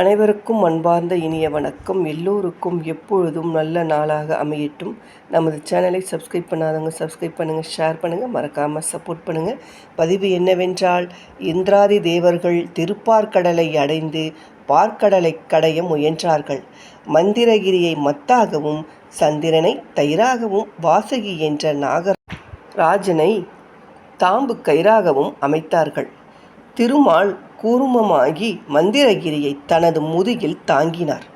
அனைவருக்கும் அன்பார்ந்த இனிய வணக்கம். எல்லோருக்கும் எப்பொழுதும் நல்ல நாளாக அமையட்டும். நமது சேனலை சப்ஸ்கிரைப் பண்ணாதவங்க சப்ஸ்கிரைப் பண்ணுங்கள் ஷேர் பண்ணுங்கள் மறக்காமல் சப்போர்ட் பண்ணுங்கள் பதிவு என்னவென்றால் இந்திராதி தேவர்கள் திருப்பார்கடலை அடைந்து பார்க்கடலை கடைய முயன்றார்கள். மந்திரகிரியை மத்தாகவும் சந்திரனை தயிராகவும் வாசகி என்ற நாகராஜனை தாம்பு கயிறாகவும் அமைத்தார்கள். திருமால் கூர்மமாகி மந்திரகிரியை தனது முதுகில் தாங்கினார்.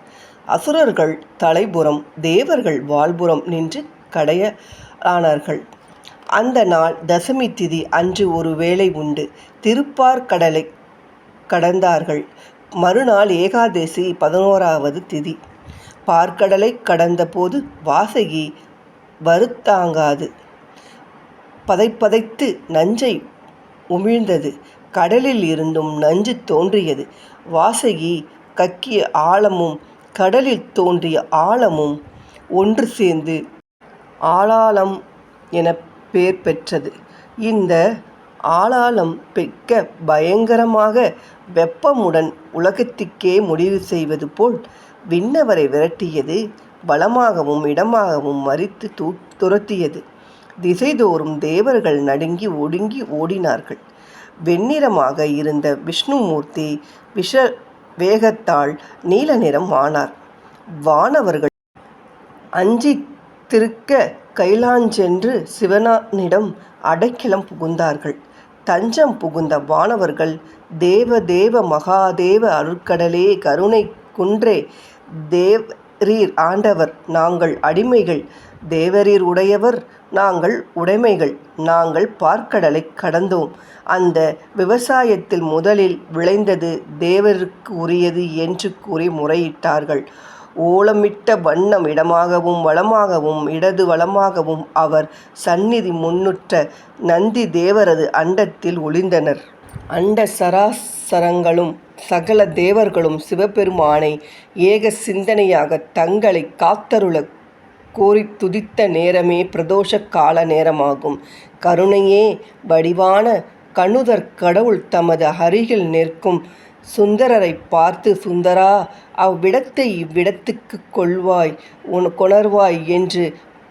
அசுரர்கள் தலைபுறம் தேவர்கள் வால்புறம் நின்று கடையானார்கள் அந்த நாள் தசமி திதி அன்று ஒரு வேளை உண்டு. திருப்பார்கடலை கடந்தார்கள். மறுநாள் ஏகாதசி பதினோராவது திதி. பார்க்கடலை கடந்தபோது வாசகி வருத்தாங்காது. பதைப்பதைத்து நஞ்சை உமிழ்ந்தது. கடலில் இருந்தும் நஞ்சு தோன்றியது. வாசகி கக்கிய ஆழமும் கடலில் தோன்றிய ஆழமும் ஒன்று சேர்ந்து ஆளாளம் என பெயர் பெற்றது. இந்த ஆளாளம் பெக்க பயங்கரமாக வெப்பமுடன் உலகத்திற்கே முடிவு செய்வது போல் விண்ணவரை விரட்டியது பலமாகவும் இடமாகவும் மறித்து தூ துரத்தியது. திசைதோறும் தேவர்கள் நடுங்கி ஒடுங்கி ஓடினார்கள். வெண்ணிறமாக இருந்த விஷ்ணுமூர்த்தி விஷ வேகத்தால் நீல நிறம் ஆனார் வானவர்கள் அஞ்சி திருக்க கைலாஞ்சென்று சிவனானிடம் அடைக்கலம் புகுந்தார்கள். தஞ்சம் புகுந்த வானவர்கள் தேவ தேவ மகாதேவ அருட்கடலே கருணை குன்றே தேவ் ரீர் ஆண்டவர் நாங்கள் அடிமைகள். தேவரீர் உடையவர் நாங்கள் உடைமைகள். நாங்கள் பார்க்கடலை கடந்தோம். அந்த விவசாயத்தில் முதலில் விளைந்தது தேவருக்கு உரியது என்று கூறி முறையிட்டார்கள். ஓலமிட்ட வண்ணம் இடமாகவும் வளமாகவும் இடது வளமாகவும் அவர் சந்நிதி முன்னுற்ற நந்தி தேவரது அண்டத்தில் ஒளிந்தனர். அண்ட சராசரங்களும் சகல தேவர்களும் சிவபெருமானை ஏக சிந்தனையாக தங்களை காத்தருள கோரி துதித்த நேரமே பிரதோஷ கால நேரமாகும். கருணையே வடிவான கணுதர் கடவுள் தமது அருகில் நிற்கும் சுந்தரரை பார்த்து சுந்தரா அவ்விடத்தை இவ்விடத்துக்கு கொள்வாய் உன் கொணர்வாய் என்று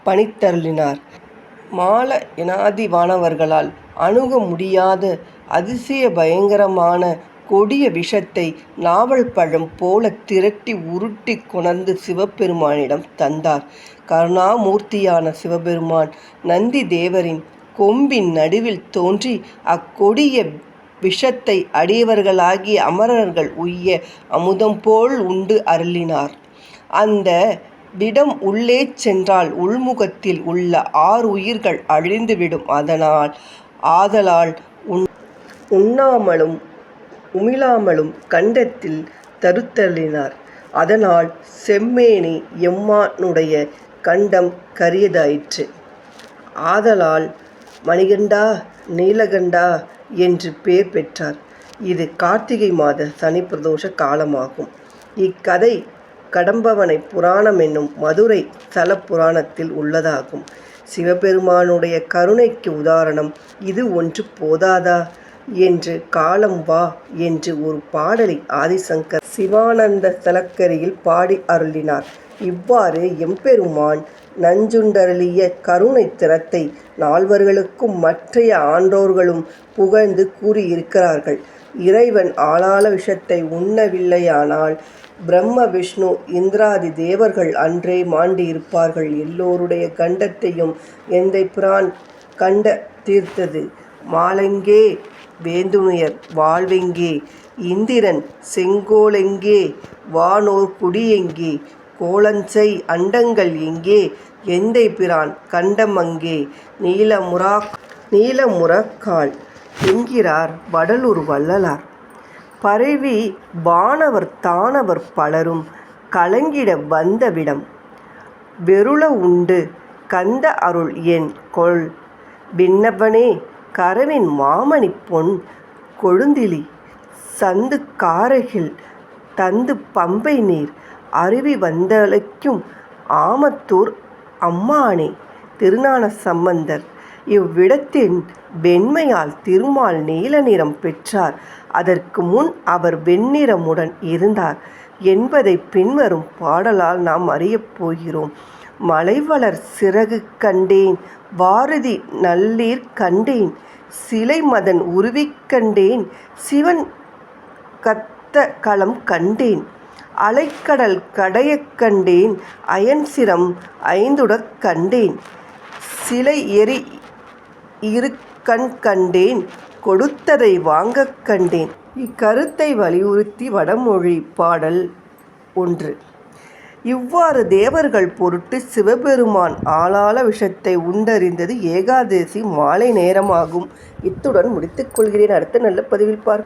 பணித்தருளினார். மால இனாதி வானவர்களால் அணுக முடியாத அதிசய பயங்கரமான கொடிய விஷத்தை நாவல் பழம் போல திரட்டி உருட்டி கொணர்ந்து சிவபெருமானிடம் தந்தார். கருணாமூர்த்தியான சிவபெருமான் நந்தி தேவரின் கொம்பின் நடுவில் தோன்றி அக்கொடிய விஷத்தை அடியவர்களாகிய அமரர்கள் உய்ய அமுதம் போல் உண்டு அருளினார். அந்த விடம் உள்ளே சென்றால் உள்முகத்தில் உள்ள ஆறு உயிர்கள் அழிந்துவிடும். அதனால் ஆதலால் உண் உண்ணாமலும் உமிழாமலும் கண்டத்தில் தருத்தலினார். அதனால் செம்மேனி எம்மானுடைய கண்டம் கரியதாயிற்று. ஆதலால் மணிகண்டா நீலகண்டா என்று பெயர் பெற்றார். இது கார்த்திகை மாத சனி பிரதோஷ காலமாகும். இக்கதை கடம்பவனை புராணம் என்னும் மதுரை ஸ்தல புராணத்தில் உள்ளதாகும். சிவபெருமானுடைய கருணைக்கு உதாரணம் இது ஒன்று போதாதா? என்று காலம் வா என்று ஒரு பாடலை ஆதிசங்கர் சிவானந்த தலக்கரியில் பாடி அருளினார். இவ்வாறு எம்பெருமான் நஞ்சுண்டருளிய கருணை திறத்தை நால்வர்களுக்கும் மற்றைய ஆன்றோர்களும் புகழ்ந்து கூறியிருக்கிறார்கள். இறைவன் ஆளாள விஷத்தை உண்ணவில்லையானால் பிரம்ம விஷ்ணு இந்திராதி தேவர்கள் அன்றே மாண்டியிருப்பார்கள். எல்லோருடைய கண்டத்தையும் எந்தை பிரான் கண்ட தீர்த்தது. மாலங்கே வேந்துணையர் வாழ்வெங்கே? இந்திரன் செங்கோலெங்கே? வானோர் குடியெங்கே? கோலஞ்சை அண்டங்கள் எங்கே? எந்தை பிரான் கண்டமங்கே நீலமுரா நீலமுரக்கால் என்கிறார் வடலூர் வள்ளலார். பரவி வானவர் தானவர் பலரும் கலங்கிட வந்தவிடம் வெருள உண்டு கந்த அருள் என் கொள். விண்ணவனே கரவின் மாமணி பொன் கொழுந்திலி சந்து காரையில் தந்து பம்பை நீர் அருவி வந்தழைக்கும் ஆமத்தூர் அம்மானே திருநான சம்பந்தர் இவ்விடத்தின் வெண்மையால் திருமால் நீல நிறம் பெற்றார். அதற்கு முன் அவர் வெண்ணிறமுடன் இருந்தார் என்பதை பின்வரும் பாடலால் நாம் அறியப் போகிறோம். மலைவளர் சிறகு கண்டேன் பாரதி நல்லீர் கண்டேன் சிலைமதன் உருவிக் கண்டேன் சிவன் கத்த கலம் கண்டேன் அலைக்கடல் கடையக் கண்டேன் அயன்சிரம் ஐந்துடக் கண்டேன் சிலை எறி இரு கண் கண்டேன் கொடுத்ததை வாங்கக் கண்டேன். இக்கருத்தை வலியுறுத்தி வடமொழி பாடல் ஒன்று. இவ்வாறு தேவர்கள் பொருட்டு சிவபெருமான் ஆளாள விஷத்தை உண்டறிந்தது ஏகாதசி மாலை நேரமாகும். இத்துடன் முடித்துக் கொள்கிறேன். அடுத்த நல்ல பதிவில் பார்ப்போம்.